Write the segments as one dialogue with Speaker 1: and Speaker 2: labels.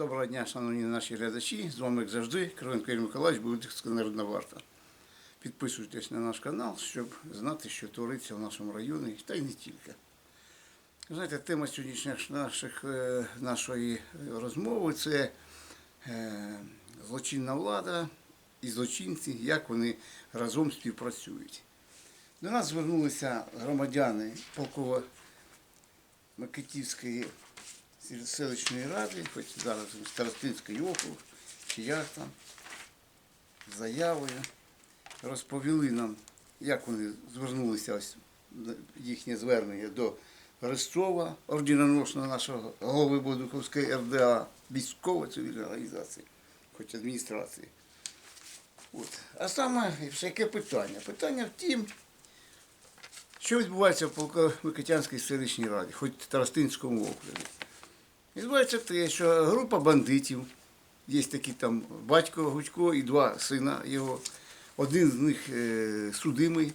Speaker 1: Доброго дня, шановні наші глядачі. З вами, як завжди, Кривенко Ігор Миколаївич, Будівська народна варта. Підписуйтесь на наш канал, щоб знати, що твориться в нашому районі, та й не тільки. Знаєте, тема сьогоднішніх наших, е, нашої розмови це е, злочинна влада і злочинці, як вони разом співпрацюють. До нас звернулися громадяни полково Микитівської селищної ради, хоч зараз Старостинський округ, чи як там, заявою. Розповіли нам, як вони звернулися, ось їхнє звернення до Рестова, орденоносного нашого голови Бодуковської РДА, військової цивільної організації, хоч адміністрації. От. А саме яке питання? Питання в тім, що відбувається в Полковикитянській селищній раді, хоч Тарастинському окрузі. Відбувається те, що група бандитів, є такі там батько Гудько і два сина його, один з них е, судимий.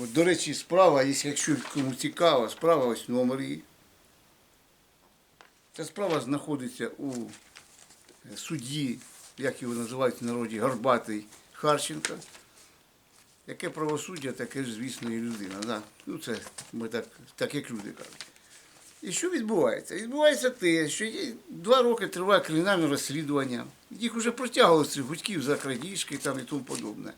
Speaker 1: От, до речі, справа, якщо кому цікаво, справа ось номер її. Ця справа знаходиться у е, судді, як його називають в народі, Горбатий Харченко. Яке правосуддя, таке ж, звісно, і людина. Да? Ну, це ми так, так як люди кажуть. І що відбувається? Відбувається те, що два роки триває кримінальне розслідування. Їх вже протягували з гудьків за крадіжки там і тому подобне.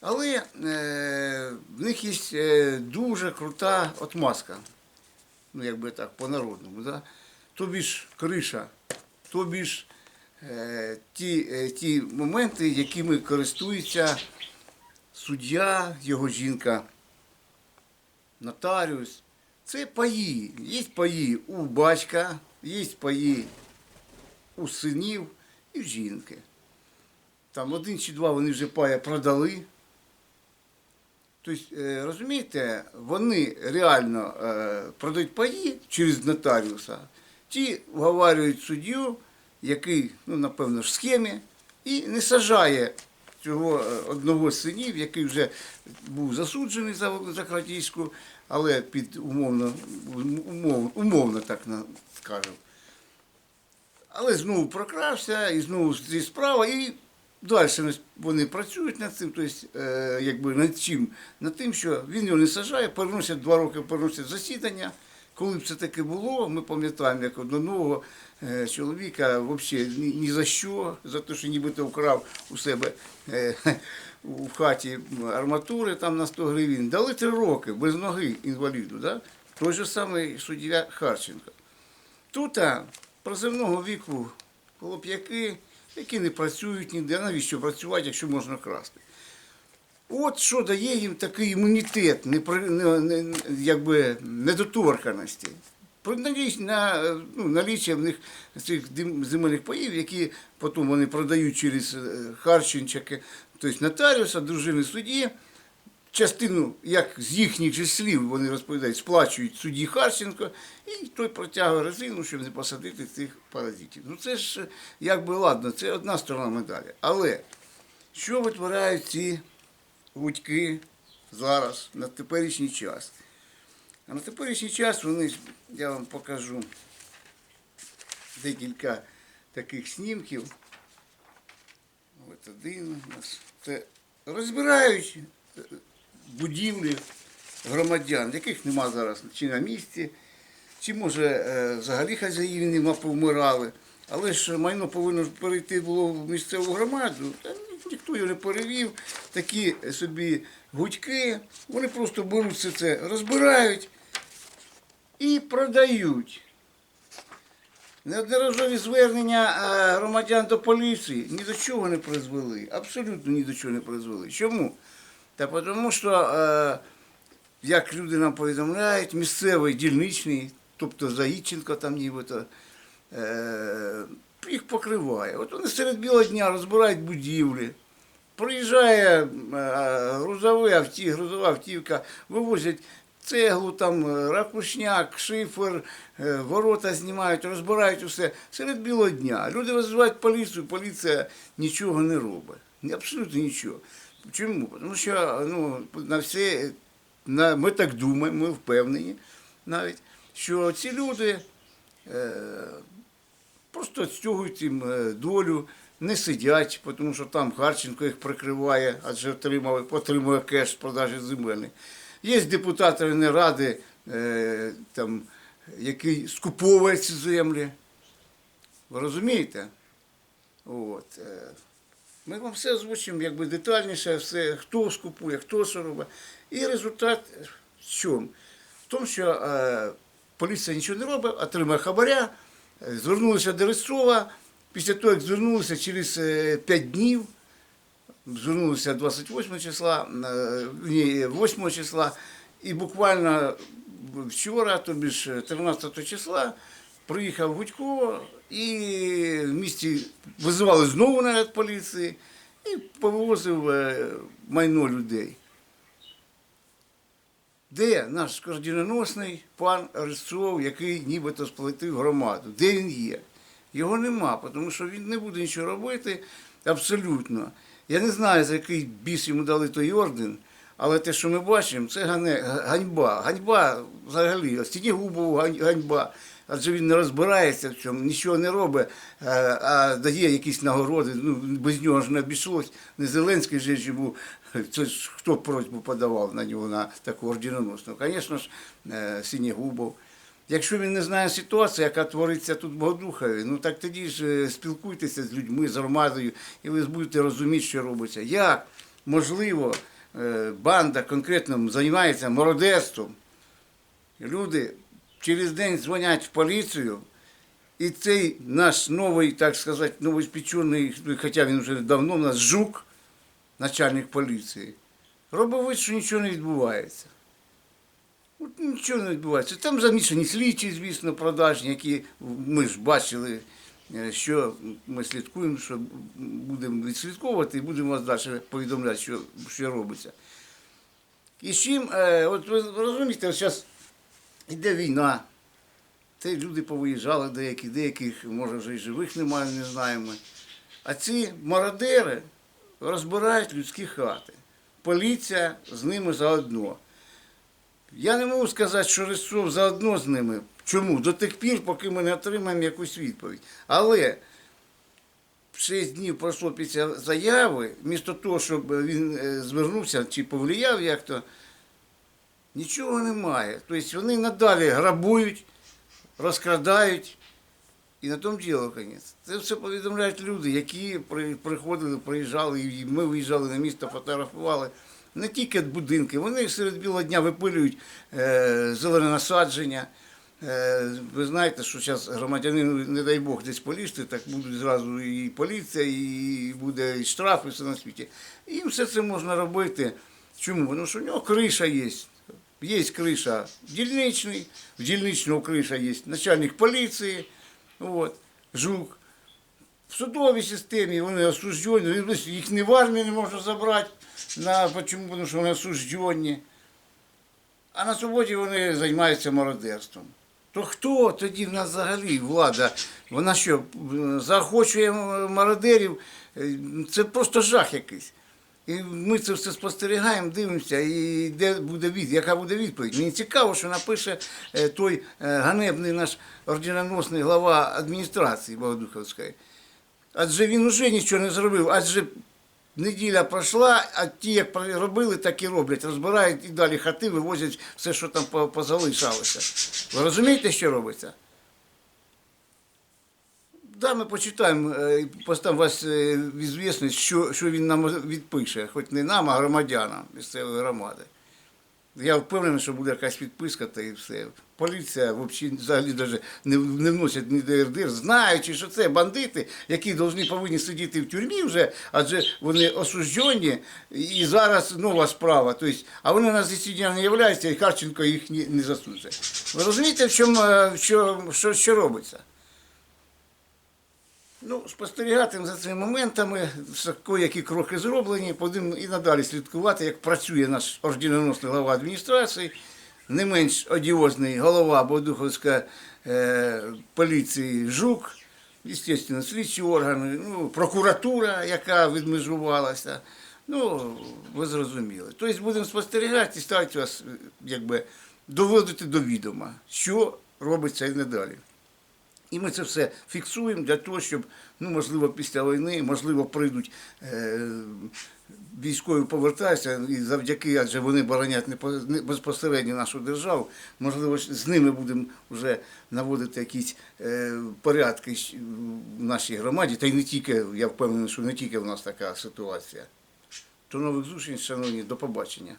Speaker 1: Але е, в них є е, дуже крута отмазка. Ну, якби так, по-народному. Да? Тобі ж криша, тобі ж е, ті, е, ті моменти, якими користується суддя, його жінка, нотаріус. Це паї. Є паї у батька, є паї у синів і в жінки. Там один чи два вони вже пая продали. Тобто, розумієте, вони реально е, продають паї через нотаріуса, ті вговарюють суддю, який, ну, напевно, в схемі, і не сажає цього е, одного з синів, який вже був засуджений за, за крадіжку, але під умовно, умов, умовно так скажемо. Але знову прокрався, і знову зі справа, і далі вони працюють над цим, тобто, е, якби над чим? Над тим, що він його не сажає, переносять два роки, переносять засідання. Коли б це таке було, ми пам'ятаємо, як одного е, чоловіка взагалі ні, ні за що, за те, що нібито вкрав у себе е, у хаті арматури там на 100 гривень. Дали три роки без ноги інваліду. Да? Той же самий суддя Харченко. Тут приземного віку хлоп'яки, які не працюють ніде, навіщо працювати, якщо можна красти. От що дає їм такий імунітет непри- не, не, якби, недоторканості. На, ну, наліччя в них цих земельних паїв, які потім вони продають через е, Харченчаки, тобто нотаріуса, дружини судді, частину, як з їхніх же слів вони розповідають, сплачують судді Харченко, і той протягує резину, щоб не посадити цих паразитів. Ну це ж е, якби ладно, це одна сторона медалі. Але що витворяють ці гудьки зараз, на теперішній час? А на теперішній час вони, я вам покажу декілька таких снімків. От один у нас. Це розбирають е, будівлі громадян, яких нема зараз чи на місці, чи може е, взагалі хазяїв нема повмирали. Але ж майно повинно перейти було в місцеву громаду. Та ніхто його не перевів. Такі собі гудьки, вони просто беруть все це, розбирають і продають. Неодноразові звернення громадян до поліції ні до чого не призвели. Абсолютно ні до чого не призвели. Чому? Та тому що, е, як люди нам повідомляють, місцевий дільничний, тобто Заїченко там нібито, е, їх покриває. От вони серед білого дня розбирають будівлі. Приїжджає е, грузовий авті, грузова автівка, вивозять цеглу, там, е, ракушняк, шифер, е, ворота знімають, розбирають усе серед білого дня. Люди визивають поліцію, поліція нічого не робить. Абсолютно нічого. Чому? Тому що ну, на все, на, ми так думаємо, ми впевнені навіть, що ці люди е, просто відстягують їм е, долю, не сидять, тому що там Харченко їх прикриває, адже отримав, отримує кеш з продажі земельних. Є депутати Верховної Ради, е, там, який скуповує ці землі. Ви розумієте? От. е, Ми вам все озвучимо якби детальніше, все, хто скупує, хто що робить. І результат в чому? В тому, що е, поліція нічого не робить, отримує хабаря, е, звернулися до Рисцова. Після того, як звернулися через 5 днів, звернулися 28 числа, е, 8 числа, і буквально вчора, тобі ж 13 числа, приїхав Гудько і в місті визивали знову наряд поліції і повозив е, майно людей. Де наш координоносний пан Рисцов, який нібито сплатив громаду? Де він є? Його нема, тому що він не буде нічого робити абсолютно. Я не знаю, за який біс йому дали той орден, але те, що ми бачимо, це ганьба. Ганьба взагалі, стіні губов ганьба. Адже він не розбирається в цьому, нічого не робить, е, а дає якісь нагороди. Ну, без нього ж не обійшлось. Не Зеленський же був. Це ж хто просьбу подавав на нього на таку орденоносну? Звісно ж, е, Синєгубов. Якщо він не знає ситуацію, яка твориться тут в Богодухові, ну так тоді ж е, спілкуйтеся з людьми, з громадою, і ви будете розуміти, що робиться. Як можливо е, банда конкретно займається мародерством. Люди через день дзвонять в поліцію, і цей наш новий, так сказати, новоспечений, хоча він вже давно у нас жук, начальник поліції, робить що нічого не відбувається. От нічого не відбувається. Там замішані слідчі, звісно, продажні, які ми ж бачили, е, що ми слідкуємо, що будемо відслідковувати і будемо вас далі повідомляти, що, що робиться. І з чим, е, от ви розумієте, зараз іде війна. Те люди повиїжджали деякі, деяких, може, вже і живих немає, не знаємо. А ці мародери розбирають людські хати. Поліція з ними заодно. Я не можу сказати, що Рисцов заодно з ними. Чому? До тих пір, поки ми не отримаємо якусь відповідь. Але 6 днів пройшло після заяви, вмісто того, щоб він е, звернувся чи повлияв як-то, нічого немає. Тобто вони надалі грабують, розкрадають. І на тому діло кінець. Це все повідомляють люди, які при- приходили, приїжджали, і ми виїжджали на місто, фотографували. Не тільки будинки, вони серед білого дня випилюють е, зелене насадження. Е, ви знаєте, що зараз громадянину, не дай Бог, десь полізти, так будуть зразу і поліція, і буде і штраф, і все на світі. І все це можна робити. Чому? Тому що у нього криша є. Є криша дільничний, в дільничного криша є начальник поліції, от, жук. В судовій системі вони осуждені, ну, їх не в армії не можна забрати. На, чому? Тому що вони осуждені. А на свободі вони займаються мародерством. То хто тоді в нас взагалі влада? Вона що, м, заохочує мародерів? Е, Це просто жах якийсь. І ми це все спостерігаємо, дивимося, і де буде від, яка буде відповідь. Мені цікаво, що напише е, той е, ганебний наш орденоносний глава адміністрації Богодуховської. Адже він уже нічого не зробив, адже неділя пройшла, а ті, як робили, так і роблять. Розбирають і далі хати, вивозять все, що там по- позалишалося. Ви розумієте, що робиться? Да, ми почитаємо, е, поставимо вас е, в що, що він нам відпише, хоч не нам, а громадянам місцевої громади. Я впевнений, що буде якась відписка та і все. Поліція взагалі, даже не, вносять ні ДРДР, знаючи, що це бандити, які повинні, повинні сидіти в тюрмі вже, адже вони осуждені, і зараз нова справа. Тобто, а вони у нас дійсно не являються, і Харченко їх не, засуджує. Ви розумієте, в чому, е, що, що, що робиться? Ну, спостерігати за цими моментами, які кроки зроблені, будемо і надалі слідкувати, як працює наш орденоносний глава адміністрації, не менш одіозний голова Бодуховської е, поліції Жук, звісно, слідчі органи, ну, прокуратура, яка відмежувалася. Ну, ви зрозуміли. Тобто будемо спостерігати і ставити вас, е, якби, доводити до відома, що робиться і надалі. І ми це все фіксуємо для того, щоб, ну, можливо, після війни, можливо, прийдуть е, військові повертаються, і завдяки, адже вони боронять не, по- не безпосередньо нашу державу, можливо, з ними будемо вже наводити якісь е, порядки в нашій громаді, та й не тільки, я впевнений, що не тільки в нас така ситуація. До нових зустрічей, шановні, до побачення.